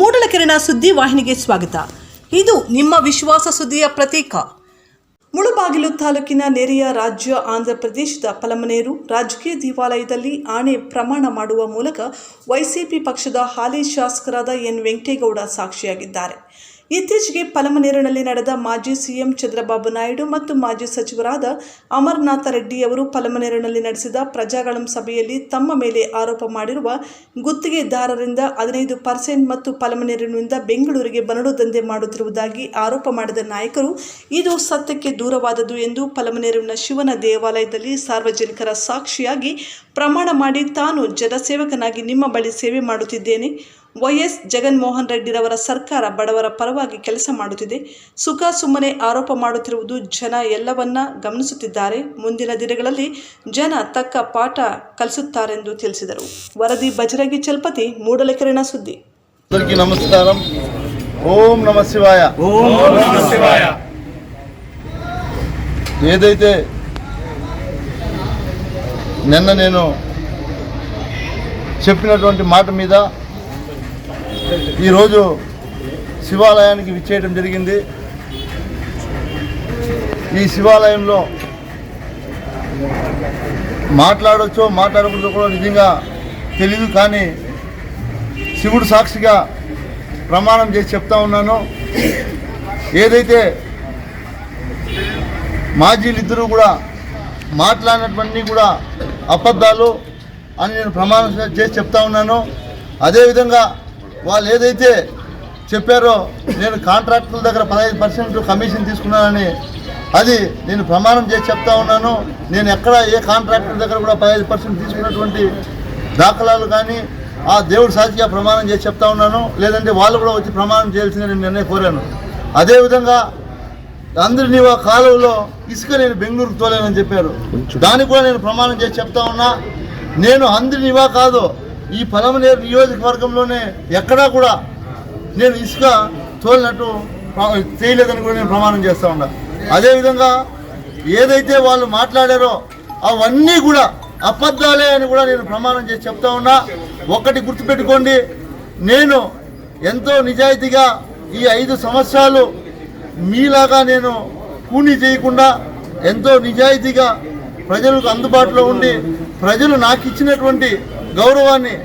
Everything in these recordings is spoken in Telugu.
ಮೂಡಲಕೆರೆನ ಸುದ್ದಿ ವಾಹಿನಿಗೆ ಸ್ವಾಗತ. ಇದು ನಿಮ್ಮ ವಿಶ್ವಾಸ ಸುದ್ದಿಯ ಪ್ರತೀಕ. ಮುಳುಬಾಗಿಲು ತಾಲೂಕಿನ ನೆರೆಯ ರಾಜ್ಯ ಆಂಧ್ರ ಪ್ರದೇಶದ ಪಲಮನೇರು ರಾಜಕೀಯ ದೇವಾಲಯದಲ್ಲಿ ಆಣೆ ಪ್ರಮಾಣ ಮಾಡುವ ಮೂಲಕ ವೈಸಿಪಿ ಪಕ್ಷದ ಹಾಲಿ ಶಾಸಕರಾದ ಎನ್ ವೆಂಕಟೇಗೌಡ ಸಾಕ್ಷಿಯಾಗಿದ್ದಾರೆ. ಇತ್ತೀಚೆಗೆ ಪಲಮನೇರಿನಲ್ಲಿ ನಡೆದ ಮಾಜಿ ಸಿಎಂ ಚಂದ್ರಬಾಬು ನಾಯ್ಡು ಮತ್ತು ಮಾಜಿ ಸಚಿವರಾದ ಅಮರನಾಥ ರೆಡ್ಡಿ ಅವರು ಪಲಮನೇರಿನಲ್ಲಿ ನಡೆಸಿದ ಪ್ರಜಾಗಳಂ ಸಭೆಯಲ್ಲಿ ತಮ್ಮ ಮೇಲೆ ಆರೋಪ ಮಾಡಿರುವ ಗುತ್ತಿಗೆದಾರರಿಂದ ಹದಿನೈದು ಪರ್ಸೆಂಟ್ ಮತ್ತು ಪಲಮನೇರಿನಿಂದ ಬೆಂಗಳೂರಿಗೆ ಬರಡು ದಂಧೆ ಮಾಡುತ್ತಿರುವುದಾಗಿ ಆರೋಪ ಮಾಡಿದ ನಾಯಕರು, ಇದು ಸತ್ಯಕ್ಕೆ ದೂರವಾದದು ಎಂದು ಪಲಮನೇರಿನ ಶಿವನ ದೇವಾಲಯದಲ್ಲಿ ಸಾರ್ವಜನಿಕರ ಸಾಕ್ಷಿಯಾಗಿ ಪ್ರಮಾಣ ಮಾಡಿ ತಾನು ಜನಸೇವಕನಾಗಿ ನಿಮ್ಮ ಬಳಿ ಸೇವೆ ಮಾಡುತ್ತಿದ್ದೇನೆ. ವೈಎಸ್ ಜಗನ್ಮೋಹನ್ ರೆಡ್ಡಿರವರ ಸರ್ಕಾರ ಬಡವರ ಪರವಾಗಿ ಕೆಲಸ ಮಾಡುತ್ತಿದೆ ಸುಖ ಸುಮ್ಮನೆ ಆರೋಪ ಮಾಡುತ್ತಿರುವುದು ಜನ ಎಲ್ಲವನ್ನ ಗಮನಿಸುತ್ತಿದ್ದಾರೆ ಮುಂದಿನ ದಿನಗಳಲ್ಲಿ ಜನ ತಕ್ಕ ಪಾಠ ಕಲಿಸುತ್ತಾರೆಂದು ತಿಳಿಸಿದರು ವರದಿ ಬಜರಂಗಿ ಚಲ್ಪತಿ ಮೂಡಲಕೆರೆನ ಸುದ್ದಿ అందరికీ నమస్కారం ఓం నమ శివాయ ఓం నమ శివాయ ఏదైతే నిన్న నేను చెప్పినటువంటి మాట మీద ఈరోజు శివాలయానికి విచ్చేయడం జరిగింది. ఈ శివాలయంలో మాట్లాడొచ్చో మాట్లాడకూడదు కూడా నిజంగా తెలీదు కానీ శివుడు సాక్షిగా ప్రమాణం చేసి చెప్తా ఉన్నాను. ఏదైతే మాజీలు ఇద్దరు కూడా మాట్లాడినటువంటి కూడా అబద్ధాలు అని నేను ప్రమాణం చేసి చెప్తా ఉన్నాను. అదేవిధంగా వాళ్ళు ఏదైతే చెప్పారో నేను కాంట్రాక్టుల దగ్గర పదహైదు పర్సెంట్ కమిషన్ తీసుకున్నానని అది నేను ప్రమాణం చేసి చెప్తా ఉన్నాను. నేను ఎక్కడ ఏ కాంట్రాక్టర్ దగ్గర కూడా పదహైదు పర్సెంట్ తీసుకున్నటువంటి దాఖలాలు కానీ ఆ దేవుడు సాక్షిగా ప్రమాణం చేసి చెప్తా ఉన్నాను. లేదంటే వాళ్ళు కూడా వచ్చి ప్రమాణం చేయాల్సిందని నేను నిర్ణయం కోరాను. అదేవిధంగా అందరినీ ఆ కాలువలో ఇసుక నేను బెంగళూరుకు తోలేనని చెప్పారు. దానికి కూడా నేను ప్రమాణం చేసి చెప్తా ఉన్నా. నేను అందరినివా కాదు. ఈ పలమనేరు నియోజకవర్గంలోనే ఎక్కడా కూడా నేను ఇసుక తోలినట్టు చేయలేదని కూడా నేను ప్రమాణం చేస్తా ఉన్నా. అదేవిధంగా ఏదైతే వాళ్ళు మాట్లాడారో అవన్నీ కూడా అబద్ధాలే అని కూడా నేను ప్రమాణం చేసి చెప్తా ఉన్నా. ఒక్కటి గుర్తుపెట్టుకోండి నేను ఎంతో నిజాయితీగా ఈ ఐదు సంవత్సరాలు మీలాగా నేను కూని చేయకుండా ఎంతో నిజాయితీగా ప్రజలకు అందుబాటులో ఉండి ప్రజలు నాకు ఇచ్చినటువంటి గౌరవాన్ని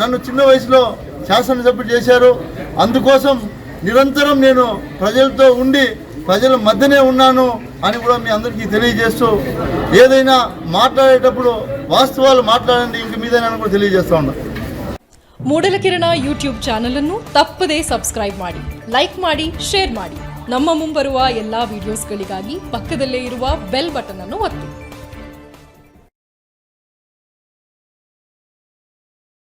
నన్ను చిన్న వయసులో శాసనసభ్యుడు చేశారు అందుకోసం నిరంతరం నేను ప్రజలతో ఉండి ప్రజల మధ్యనే ఉన్నాను అని కూడా మీ అందరికీ తెలియజేస్తూ ఏదైనా మాట్లాడేటప్పుడు వాస్తవాలు మాట్లాడండి ఇంక మీదైనా కూడా తెలియజేస్తా ఉన్నాను ಮೂಡಲಕಿರಣ ಯೂಟ್ಯೂಬ್ ಚಾನಲ್ ಅನ್ನು ತಪ್ಪದೇ ಸಬ್ಸ್ಕ್ರೈಬ್ ಮಾಡಿ ಲೈಕ್ ಮಾಡಿ ಶೇರ್ ಮಾಡಿ ನಮ್ಮ ಮುಂಬರುವ ಎಲ್ಲಾ ವಿಡಿಯೋಸ್ಗಳಿಗಾಗಿ ಪಕ್ಕದಲ್ಲೇ ಇರುವ ಬೆಲ್ ಬಟನ್ ಅನ್ನು ಒತ್ತಿ